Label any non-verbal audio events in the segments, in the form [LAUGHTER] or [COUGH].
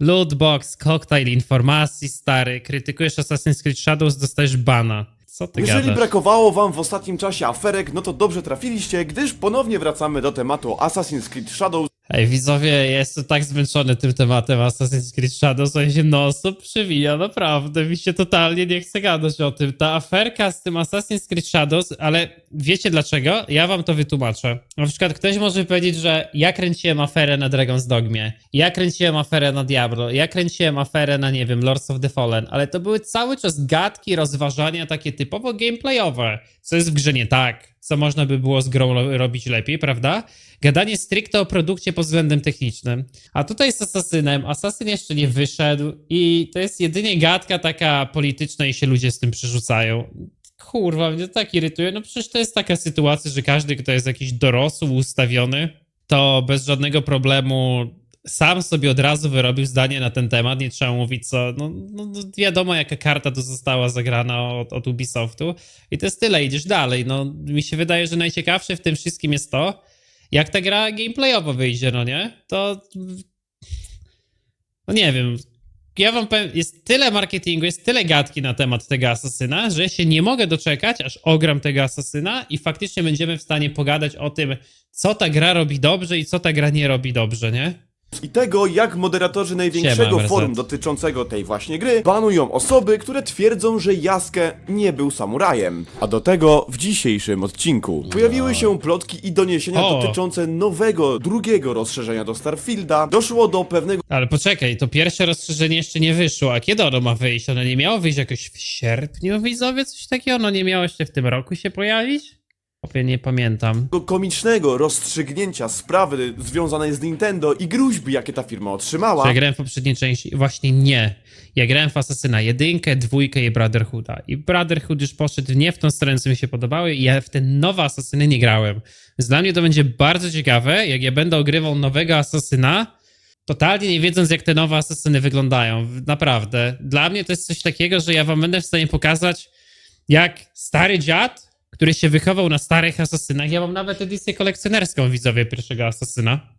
Lootbox, cocktail informacji, stary. Krytykujesz Assassin's Creed Shadows, dostajesz bana. Co ty Jeżeli gadasz? brakowało wam w ostatnim czasie aferek, no to dobrze trafiliście, gdyż ponownie wracamy do tematu Assassin's Creed Shadows, Ej, widzowie, jestem tak zmęczony tym tematem Assassin's Creed Shadows, że się no osób przywija, naprawdę, mi się totalnie nie chce gadać o tym. Ta aferka z tym Assassin's Creed Shadows, ale wiecie dlaczego? Ja wam to wytłumaczę. Na przykład ktoś może powiedzieć, że ja kręciłem aferę na Dragon's Dogmie, ja kręciłem aferę na Diablo, ja kręciłem aferę na, nie wiem, Lords of the Fallen, ale to były cały czas gadki, rozważania takie typowo gameplayowe. Co jest w grze nie tak, co można by było z grą ro- robić lepiej, prawda? Gadanie stricte o produkcie pod względem technicznym. A tutaj z Asasynem. Asasyn jeszcze nie wyszedł i to jest jedynie gadka taka polityczna i się ludzie z tym przerzucają. Kurwa, mnie to tak irytuje. No przecież to jest taka sytuacja, że każdy, kto jest jakiś dorosły, ustawiony, to bez żadnego problemu sam sobie od razu wyrobił zdanie na ten temat, nie trzeba mówić co, no, no no wiadomo jaka karta tu została zagrana od, od Ubisoftu i to jest tyle, idziesz dalej, no mi się wydaje, że najciekawsze w tym wszystkim jest to, jak ta gra gameplayowo wyjdzie, no nie? To. No nie wiem. Ja wam powiem, jest tyle marketingu, jest tyle gadki na temat tego asasyna, że się nie mogę doczekać, aż ogram tego asasyna i faktycznie będziemy w stanie pogadać o tym, co ta gra robi dobrze i co ta gra nie robi dobrze, nie? I tego, jak moderatorzy największego Siema, forum dotyczącego tej właśnie gry banują osoby, które twierdzą, że Jaske nie był samurajem. A do tego w dzisiejszym odcinku pojawiły się plotki i doniesienia O. dotyczące nowego, drugiego rozszerzenia do Starfielda. Doszło do pewnego Ale poczekaj, to pierwsze rozszerzenie jeszcze nie wyszło, a kiedy ono ma wyjść? Ono nie miało wyjść jakoś w sierpniu, widzowie? Coś takiego? Ono nie miało jeszcze w tym roku się pojawić? Opie, nie pamiętam. komicznego rozstrzygnięcia sprawy związanej z Nintendo i gruźby, jakie ta firma Czy otrzymała. ja grałem w poprzedniej części? Właśnie nie. Ja grałem w Asasyna jedynkę, dwójkę i Brotherhooda. I Brotherhood już poszedł nie w tą stronę, co mi się podobały i ja w te nowe Asasyny nie grałem. Więc dla mnie to będzie bardzo ciekawe, jak ja będę ogrywał nowego Asasyna, totalnie nie wiedząc, jak te nowe Asasyny wyglądają. Naprawdę. Dla mnie to jest coś takiego, że ja wam będę w stanie pokazać, jak stary dziad, który się wychował na starych Asasynach, ja mam nawet edycję kolekcjonerską, widzowie, pierwszego Asasyna.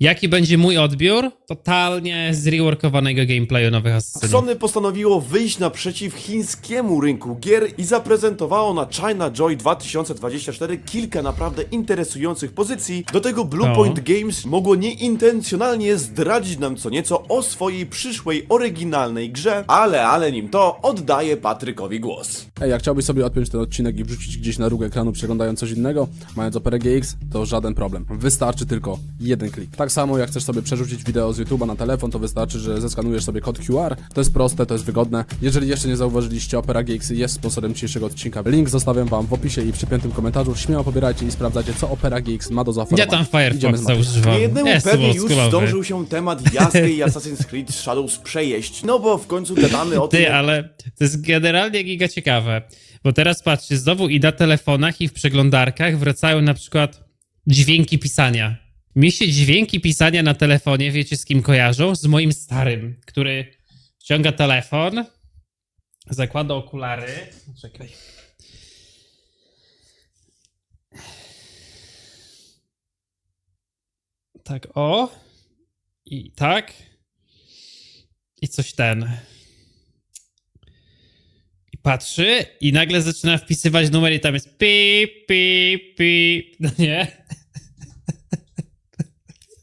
Jaki będzie mój odbiór? Totalnie zreworkowanego gameplayu nowych Assassinów. Sony postanowiło wyjść naprzeciw chińskiemu rynku gier i zaprezentowało na China Joy 2024 kilka naprawdę interesujących pozycji. Do tego Bluepoint O. Games mogło nieintencjonalnie zdradzić nam co nieco o swojej przyszłej, oryginalnej grze, ale, ale nim to oddaję Patrykowi głos. Ej, jak chciałbyś sobie odpiąć ten odcinek i wrzucić gdzieś na róg ekranu przeglądając coś innego, mając Opera GX, to żaden problem. Wystarczy tylko jeden klik. Tak samo jak chcesz sobie przerzucić wideo z YouTube'a na telefon, to wystarczy, że zeskanujesz sobie kod QR. To jest proste, to jest wygodne. Jeżeli jeszcze nie zauważyliście, Opera GX jest sponsorem dzisiejszego odcinka. Link zostawiam wam w opisie i w przypiętym komentarzu. Śmiało pobierajcie i sprawdzacie, co Opera GX ma do Ja zaoferowania. tam Idziemy z Firefoxa używam. Niejednemu Jestem pewnie już oldschoolowy. zdążył się temat Jaskiej i Assassin's Creed Shadows przejeść, no bo w końcu gadamy o tym, Ty, ale to jest generalnie giga ciekawe. Bo teraz patrzcie, znowu i na telefonach, i w przeglądarkach wracają na przykład dźwięki pisania. Mi się dźwięki pisania na telefonie, wiecie z kim kojarzą? Z moim starym, który ściąga telefon, zakłada okulary. Czekaj. Tak, o. I tak. I coś ten. I patrzy i nagle zaczyna wpisywać numer i tam jest pip, pip, pip. [LAUGHS] No nie?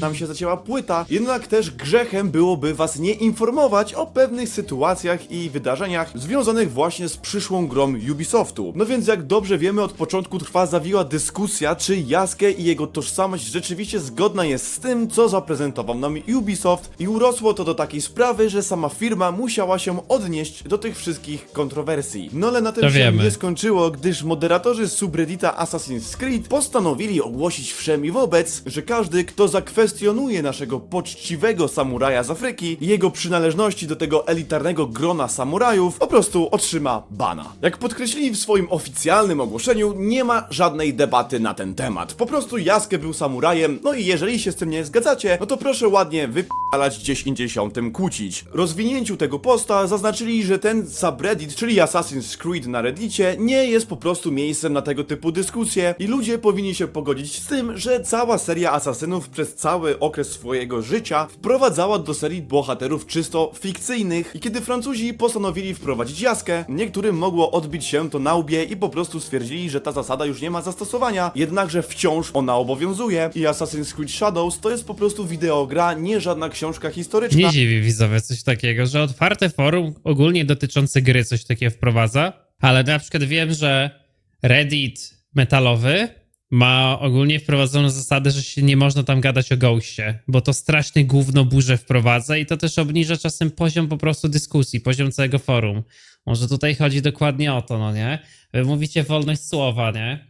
nam się zacięła płyta, jednak też grzechem byłoby was nie informować o pewnych sytuacjach i wydarzeniach związanych właśnie z przyszłą grą Ubisoftu. No więc jak dobrze wiemy, od początku trwa zawiła dyskusja, czy Jaske i jego tożsamość rzeczywiście zgodna jest z tym, co zaprezentował nam Ubisoft i urosło to do takiej sprawy, że sama firma musiała się odnieść do tych wszystkich kontrowersji. No ale na tym To się wiemy. nie skończyło, gdyż moderatorzy subreddita Assassin's Creed postanowili ogłosić wszem i wobec, że każdy, kto zakwestionuje naszego poczciwego samuraja z Afryki i jego przynależności do tego elitarnego grona samurajów, po prostu otrzyma bana. Jak podkreślili w swoim oficjalnym ogłoszeniu, nie ma żadnej debaty na ten temat. Po prostu Jaske był samurajem, no i jeżeli się z tym nie zgadzacie, no to proszę ładnie wypalać gdzieś indziej się o tym kłócić. Rozwinięciu tego posta zaznaczyli, że ten subreddit, czyli Assassin's Creed na reddicie, nie jest po prostu miejscem na tego typu dyskusje i ludzie powinni się pogodzić z tym, że cała seria asasynów przez cały okres swojego życia wprowadzała do serii bohaterów czysto fikcyjnych. I kiedy Francuzi postanowili wprowadzić jaskę, niektórym mogło odbić się to na łbie i po prostu stwierdzili, że ta zasada już nie ma zastosowania, jednakże wciąż ona obowiązuje. I Assassin's Creed Shadows to jest po prostu wideogra, nie żadna książka historyczna. Nie dziwi widzowie coś takiego, że otwarte forum ogólnie dotyczące gry coś takiego wprowadza, ale na przykład wiem, że Reddit metalowy ma ogólnie wprowadzoną zasadę, że się nie można tam gadać o Ghostie, bo to strasznie gówno burzę wprowadza i to też obniża czasem poziom po prostu dyskusji, poziom całego forum. Może tutaj chodzi dokładnie o to, no nie? Wy mówicie wolność słowa, nie?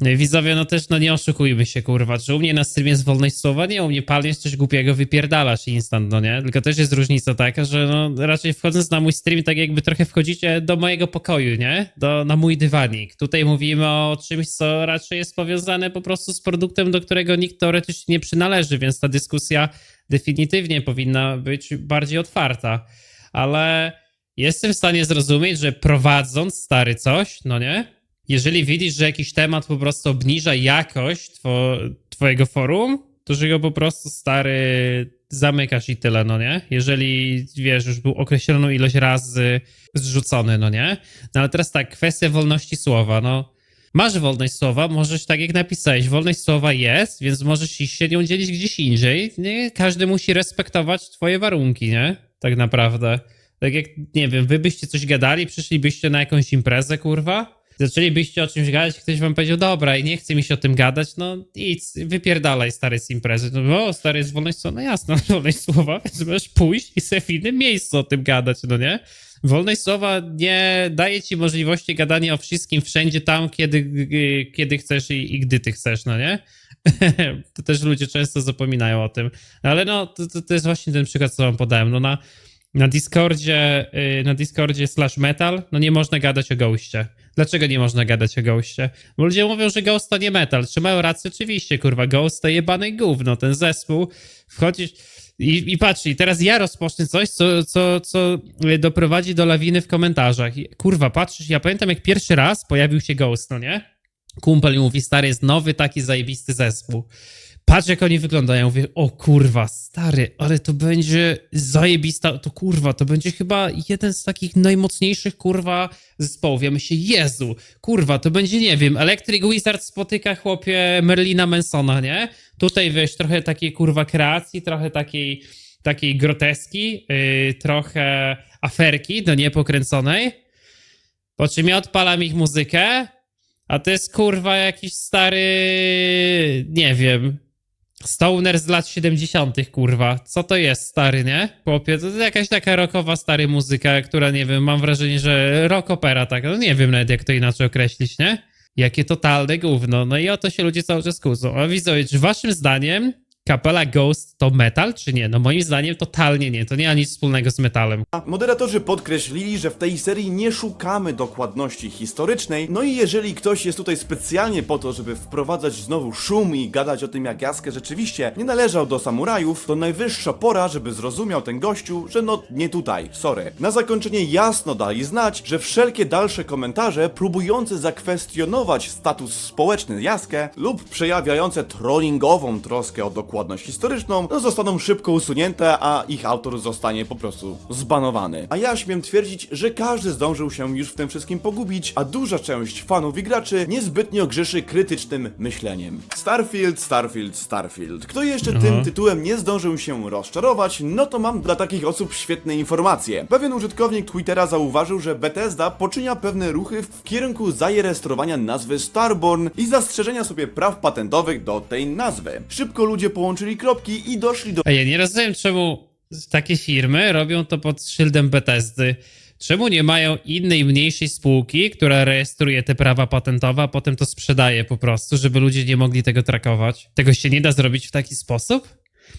No widzowie, no też, no nie oszukujmy się, kurwa, czy u mnie na streamie jest wolność słowa? Nie, u mnie palniesz coś głupiego, wypierdalasz instant, no nie? Tylko też jest różnica taka, że no raczej wchodząc na mój stream, tak jakby trochę wchodzicie do mojego pokoju, nie? Do, na mój dywanik. Tutaj mówimy o czymś, co raczej jest powiązane po prostu z produktem, do którego nikt teoretycznie nie przynależy, więc ta dyskusja definitywnie powinna być bardziej otwarta. Ale jestem w stanie zrozumieć, że prowadząc stary coś, no nie? Jeżeli widzisz, że jakiś temat po prostu obniża jakość two, twojego forum, to że go po prostu stary zamykasz i tyle, no nie? Jeżeli wiesz, już był określoną ilość razy zrzucony, no nie? No ale teraz tak, kwestia wolności słowa, no. Masz wolność słowa, możesz, tak jak napisałeś, wolność słowa jest, więc możesz iść się nią dzielić gdzieś indziej. Nie? Każdy musi respektować twoje warunki, nie? Tak naprawdę. Tak jak, nie wiem, wy byście coś gadali, przyszlibyście na jakąś imprezę, kurwa, zaczęlibyście o czymś gadać, ktoś wam powiedział, dobra, i nie chce mi się o tym gadać, no idź, wypierdalaj stary z imprezy. No, o, stary, jest wolność słowa, no jasno, [LAUGHS] wolność słowa, więc możesz pójść i sobie w innym miejscu o tym gadać, no nie? Wolność słowa nie daje ci możliwości gadania o wszystkim wszędzie tam, kiedy, kiedy chcesz i, i gdy ty chcesz, no nie? [LAUGHS] to też ludzie często zapominają o tym. Ale no, to, to, to jest właśnie ten przykład, co wam podałem. No na, na Discordzie, yy, na Discordzie slash metal, no nie można gadać o goście. Dlaczego nie można gadać o Ghostie? Bo ludzie mówią, że Ghost to nie metal. Czy mają rację? Oczywiście, kurwa. Ghost to jebane gówno. Ten zespół wchodzisz i, i patrz, i teraz ja rozpocznę coś, co, co, co doprowadzi do lawiny w komentarzach. I, kurwa, patrzysz, ja pamiętam jak pierwszy raz pojawił się Ghost, no nie? Kumpel mówi, stary, jest nowy taki zajebisty zespół. Patrz jak oni wyglądają, mówię, o kurwa, stary, ale to będzie zajebista, to kurwa, to będzie chyba jeden z takich najmocniejszych, kurwa, zespołów. Ja myślę, Jezu, kurwa, to będzie, nie wiem, Electric Wizard spotyka chłopie Merlina Mansona, nie? Tutaj, wiesz, trochę takiej, kurwa, kreacji, trochę takiej, takiej groteski, yy, trochę aferki do niepokręconej, po czym ja odpalam ich muzykę, a to jest, kurwa, jakiś stary, nie wiem, Stoner z lat 70., kurwa. Co to jest, stary, nie? Chłopie, to jest jakaś taka rockowa, stary muzyka, która, nie wiem, mam wrażenie, że rock opera, tak? No nie wiem nawet, jak to inaczej określić, nie? Jakie totalne gówno. No i o to się ludzie cały czas kłócą. A widzowie, czy waszym zdaniem kapela Ghost to metal, czy nie? No moim zdaniem totalnie nie. To nie ma nic wspólnego z metalem. Moderatorzy podkreślili, że w tej serii nie szukamy dokładności historycznej, no i jeżeli ktoś jest tutaj specjalnie po to, żeby wprowadzać znowu szum i gadać o tym, jak Jaskę rzeczywiście nie należał do samurajów, to najwyższa pora, żeby zrozumiał ten gościu, że no nie tutaj, sorry. Na zakończenie jasno dali znać, że wszelkie dalsze komentarze próbujące zakwestionować status społeczny Jaskę lub przejawiające trollingową troskę o dokładność historyczną, no zostaną szybko usunięte, a ich autor zostanie po prostu zbanowany. A ja śmiem twierdzić, że każdy zdążył się już w tym wszystkim pogubić, a duża część fanów i graczy niezbytnio grzeszy krytycznym myśleniem. Starfield, Starfield, Starfield. Kto jeszcze tym tytułem nie zdążył się rozczarować, no to mam dla takich osób świetne informacje. Pewien użytkownik Twittera zauważył, że Bethesda poczynia pewne ruchy w kierunku zarejestrowania nazwy Starborn i zastrzeżenia sobie praw patentowych do tej nazwy. Szybko ludzie połączyli kropki i doszli do A ja nie rozumiem, czemu takie firmy robią to pod szyldem Bethesdy. Czemu nie mają innej, mniejszej spółki, która rejestruje te prawa patentowe, a potem to sprzedaje po prostu, żeby ludzie nie mogli tego trakować? Tego się nie da zrobić w taki sposób?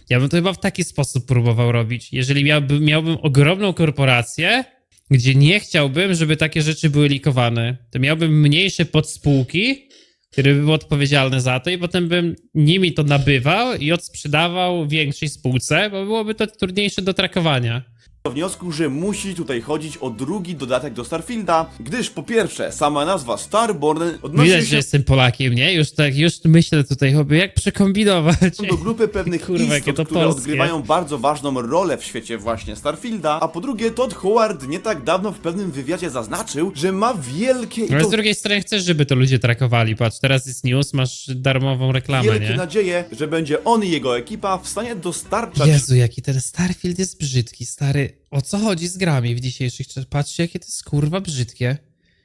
Ja bym to chyba w taki sposób próbował robić. Jeżeli miałbym, miałbym ogromną korporację, gdzie nie chciałbym, żeby takie rzeczy były likowane, to miałbym mniejsze podspółki, które by były odpowiedzialne za to i potem bym nimi to nabywał i odsprzedawał większej spółce, bo byłoby to trudniejsze do trakowania. Do wniosku, że musi tutaj chodzić o drugi dodatek do Starfielda, gdyż po pierwsze, sama nazwa Starborn odnosi Widać, że się jestem Polakiem, nie? Już tak, już myślę tutaj, chłopie, jak przekombinować. do grupy pewnych Kurwa, istot, to które polskie. odgrywają bardzo ważną rolę w świecie właśnie Starfielda, a po drugie Todd Howard nie tak dawno w pewnym wywiadzie zaznaczył, że ma wielkie Ale to z drugiej strony chcesz, żeby to ludzie trakowali. Patrz, teraz jest news, masz darmową reklamę, wielkie nie? nadzieje, że będzie on i jego ekipa w stanie dostarczać Jezu, jaki ten Starfield jest brzydki, stary. O co chodzi z grami w dzisiejszych czasach? Patrzcie, jakie to jest kurwa brzydkie.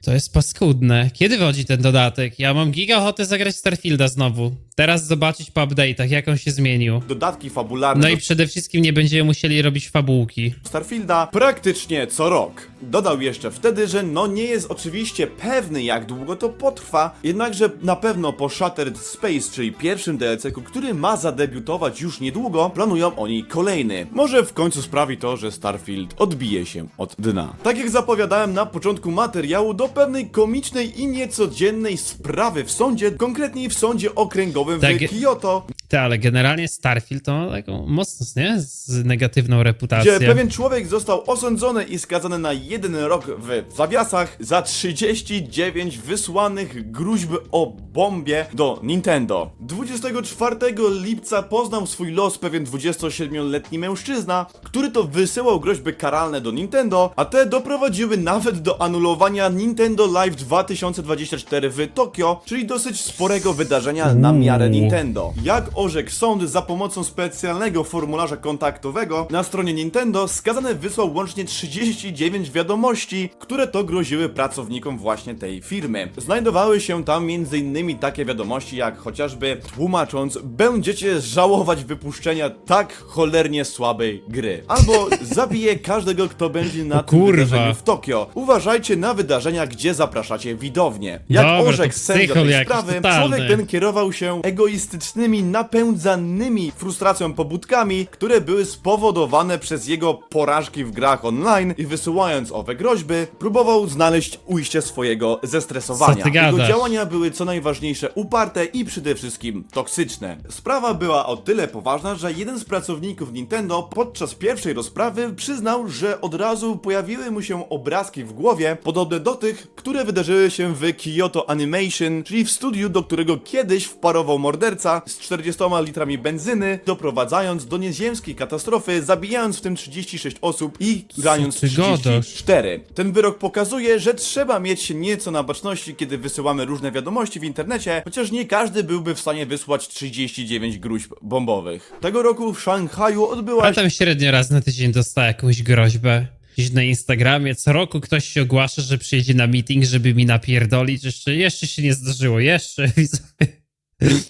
To jest paskudne. Kiedy wchodzi ten dodatek? Ja mam giga ochotę zagrać Starfielda znowu. Teraz zobaczyć po update'ach, jak on się zmienił. dodatki fabularne No do i przede wszystkim nie będziemy musieli robić fabułki. Starfielda praktycznie co rok. Dodał jeszcze wtedy, że no nie jest oczywiście pewny jak długo to potrwa, jednakże na pewno po Shattered Space, czyli pierwszym DLC-ku, który ma zadebiutować już niedługo, planują oni kolejny. Może w końcu sprawi to, że Starfield odbije się od dna. Tak jak zapowiadałem na początku materiału, do pewnej komicznej i niecodziennej sprawy w sądzie, konkretniej w sądzie okręgowym Tak. w Kyoto, Ty, ale generalnie Starfield to taką mocno, nie? Z negatywną reputacją. gdzie pewien człowiek został osądzony i skazany na jeden rok w zawiasach za 39 wysłanych gruźb o bombie do Nintendo. 24 lipca poznał swój los pewien 27-letni mężczyzna, który to wysyłał groźby karalne do Nintendo, a te doprowadziły nawet do anulowania Nintendo Live 2024 w Tokio, czyli dosyć sporego wydarzenia na miarę Nintendo. Jak orzekł sąd za pomocą specjalnego formularza kontaktowego na stronie Nintendo, skazany wysłał łącznie 39 wiadomości, które to groziły pracownikom właśnie tej firmy. Znajdowały się tam m.in. takie wiadomości jak chociażby tłumacząc będziecie żałować wypuszczenia tak cholernie słabej gry. Albo [LAUGHS] zabiję każdego kto będzie na tym kurwa. wydarzeniu w Tokio. Uważajcie na wydarzenia, gdzie zapraszacie widownię. Jak Dobra, orzekł to sędzia psychol tej jakiś sprawy, totalny. człowiek ten kierował się egoistycznymi, napędzanymi frustracją pobudkami, które były spowodowane przez jego porażki w grach online i wysyłając owe groźby, próbował znaleźć ujście swojego zestresowania. Jego działania były co najważniejsze uparte i przede wszystkim toksyczne. Sprawa była o tyle poważna, że jeden z pracowników Nintendo podczas pierwszej rozprawy przyznał, że od razu pojawiły mu się obrazki w głowie podobne do tych, które wydarzyły się w Kyoto Animation, czyli w studiu, do którego kiedyś wparował morderca z 40 litrami benzyny, doprowadzając do nieziemskiej katastrofy, zabijając w tym 36 osób i raniąc ty gadasz? 34. Ten wyrok pokazuje, że trzeba mieć nieco na baczności, kiedy wysyłamy różne wiadomości w internecie, chociaż nie każdy byłby w stanie wysłać 39 gruźb bombowych. Tego roku w Szanghaju odbyła Ale tam średnio raz na tydzień dostała jakąś groźbę. Gdzieś na Instagramie. Co roku ktoś się ogłasza, że przyjedzie na meeting, żeby mi napierdolić. Jeszcze, jeszcze się nie zdarzyło. Jeszcze, [LAUGHS] widzowie.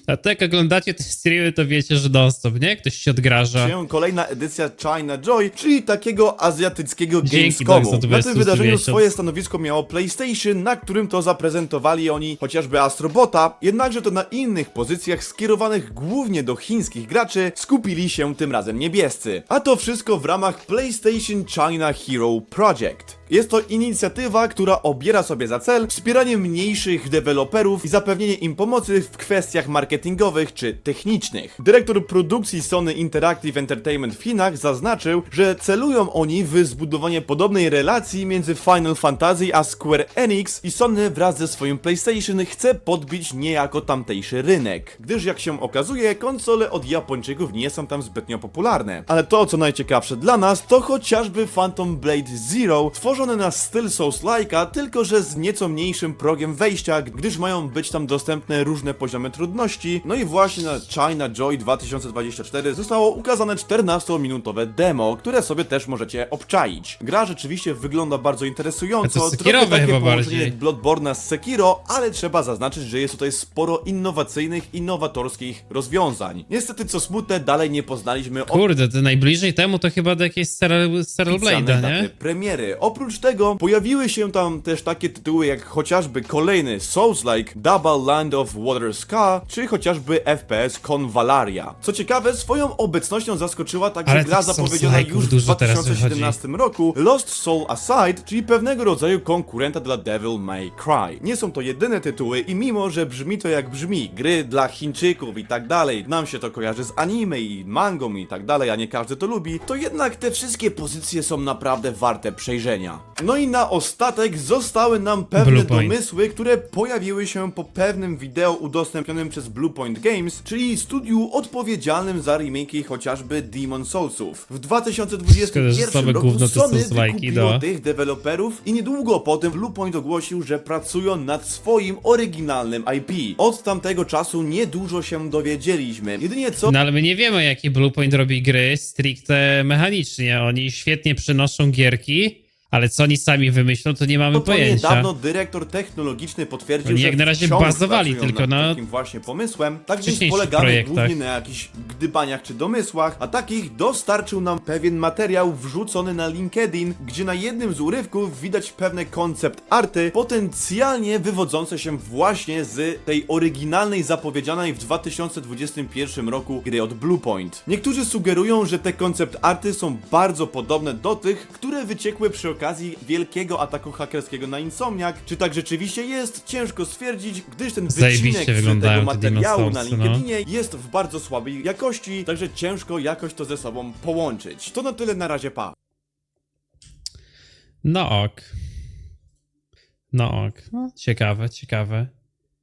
A tak jak oglądacie te streamy, to wiecie, że non-stop, nie? Ktoś się odgraża. się kolejna edycja China Joy, czyli takiego azjatyckiego Dzięki, Gamescomu. Na tym 26 wydarzeniu miesiąc. swoje stanowisko miało PlayStation, na którym to zaprezentowali oni chociażby Astrobota, jednakże to na innych pozycjach skierowanych głównie do chińskich graczy skupili się tym razem niebiescy. A to wszystko w ramach PlayStation China Hero Project. Jest to inicjatywa, która obiera sobie za cel wspieranie mniejszych deweloperów i zapewnienie im pomocy w kwestiach marketingowych czy technicznych. Dyrektor produkcji Sony Interactive Entertainment w Chinach zaznaczył, że celują oni w zbudowanie podobnej relacji między Final Fantasy a Square Enix i Sony wraz ze swoim PlayStation chce podbić niejako tamtejszy rynek, gdyż jak się okazuje, konsole od Japończyków nie są tam zbytnio popularne. Ale to, co najciekawsze dla nas, to chociażby Phantom Blade Zero, tworzone na styl Souls-like'a, tylko że z nieco mniejszym progiem wejścia, gdyż mają być tam dostępne różne poziomy trudności. No i właśnie na China Joy 2024 zostało ukazane 14-minutowe demo, które sobie też możecie obczaić. Gra rzeczywiście wygląda bardzo interesująco, to trochę takie chyba połączenie bardziej. Bloodborne'a z Sekiro, ale trzeba zaznaczyć, że jest tutaj sporo innowacyjnych, innowatorskich rozwiązań. Niestety, co smutne, dalej nie poznaliśmy Kurde, najbliżej temu to chyba do jakiejś Steral, Blade'a, nie? premiery. Oprócz Oprócz tego pojawiły się tam też takie tytuły jak chociażby kolejny Souls-like Double Land of Water Ska, czy chociażby FPS Convalaria. Co ciekawe, swoją obecnością zaskoczyła także Ale gra zapowiedziana już w dużo teraz 2017 roku Lost Soul Aside, czyli pewnego rodzaju konkurenta dla Devil May Cry. Nie są to jedyne tytuły i mimo, że brzmi to jak brzmi, gry dla Chińczyków i tak dalej, nam się to kojarzy z anime i mangą i tak dalej, a nie każdy to lubi, to jednak te wszystkie pozycje są naprawdę warte przejrzenia. No i na ostatek zostały nam pewne Bluepoint. domysły, które pojawiły się po pewnym wideo udostępnionym przez Bluepoint Games, czyli studiu odpowiedzialnym za remake'i chociażby Demon Soulsów. W 2021 Szkoda, że same roku gówno te Sony wykupiło no. tych deweloperów i niedługo potem Bluepoint ogłosił, że pracują nad swoim oryginalnym IP. Od tamtego czasu niedużo się dowiedzieliśmy. Jedynie co No ale my nie wiemy, jaki Bluepoint robi gry stricte mechanicznie. Oni świetnie przynoszą gierki, ale co oni sami wymyślą, to nie mamy No to pojęcia. niedawno dyrektor technologiczny potwierdził, że jak na razie bazowali tylko na takim właśnie pomysłem, tak więc polegamy projektach. głównie na jakichś gdybaniach czy domysłach, a takich dostarczył nam pewien materiał wrzucony na LinkedIn, gdzie na jednym z urywków widać pewne koncept arty, potencjalnie wywodzące się właśnie z tej oryginalnej zapowiedzianej w 2021 roku gry od Bluepoint. Niektórzy sugerują, że te koncept arty są bardzo podobne do tych, które wyciekły przy okazji wielkiego ataku hakerskiego na Insomniac. Czy tak rzeczywiście jest? Ciężko stwierdzić, gdyż ten Zajebiście wycinek z wyglądają tego te materiału na no. LinkedInie jest w bardzo słabej jakości, także ciężko jakoś to ze sobą połączyć. To na tyle na razie, pa. No ok. No ok. No, ciekawe, ciekawe.